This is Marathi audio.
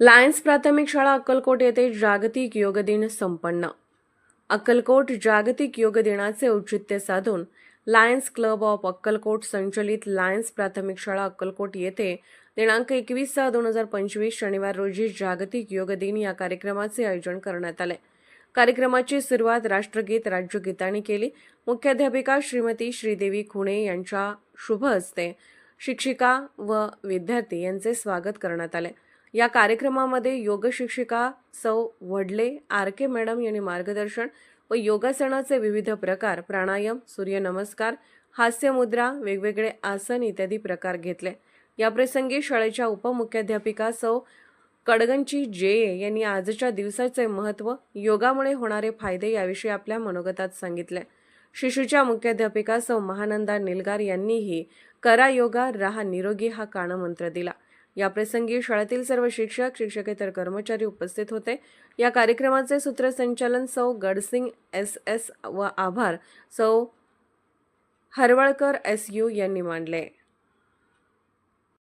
लायन्स प्राथमिक शाळा अक्कलकोट येथे जागतिक योग दिन संपन्न. अक्कलकोट जागतिक योग दिनाचे औचित्य साधून लायन्स क्लब ऑफ अक्कलकोट संचलित लायन्स प्राथमिक शाळा अक्कलकोट येथे दिनांक एकवीस सहा दोन हजार पंचवीस शनिवार रोजी जागतिक योग दिन या कार्यक्रमाचे आयोजन करण्यात आले. कार्यक्रमाची सुरुवात राष्ट्रगीत राज्यगीताने केली. मुख्याध्यापिका श्रीमती श्रीदेवी खुणे यांच्या शुभ हस्ते शिक्षिका व विद्यार्थी यांचे स्वागत करण्यात आले. या कार्यक्रमामध्ये योग शिक्षिका सौ वडले आर के मॅडम यांनी मार्गदर्शन व योगासनाचे विविध प्रकार प्राणायाम सूर्यनमस्कार हास्यमुद्रा वेगवेगळे आसन इत्यादी प्रकार घेतले. याप्रसंगी शाळेच्या उपमुख्याध्यापिका सौ कडगंची जे यांनी आजच्या दिवसाचे महत्त्व योगामुळे होणारे फायदे याविषयी आपल्या मनोगतात सांगितले. शिशूच्या मुख्याध्यापिका सौ महानंदा निलगार यांनीही करा योगा रहा निरोगी हा कानमंत्र दिला. याप्रसंगी शाळेतील सर्व शिक्षक शिक्षकेतर कर्मचारी उपस्थित होते. या कार्यक्रमाचे सूत्रसंचालन सौ गडसिंग एस एस व आभार सौ हरवळकर एस यू यांनी मांडले.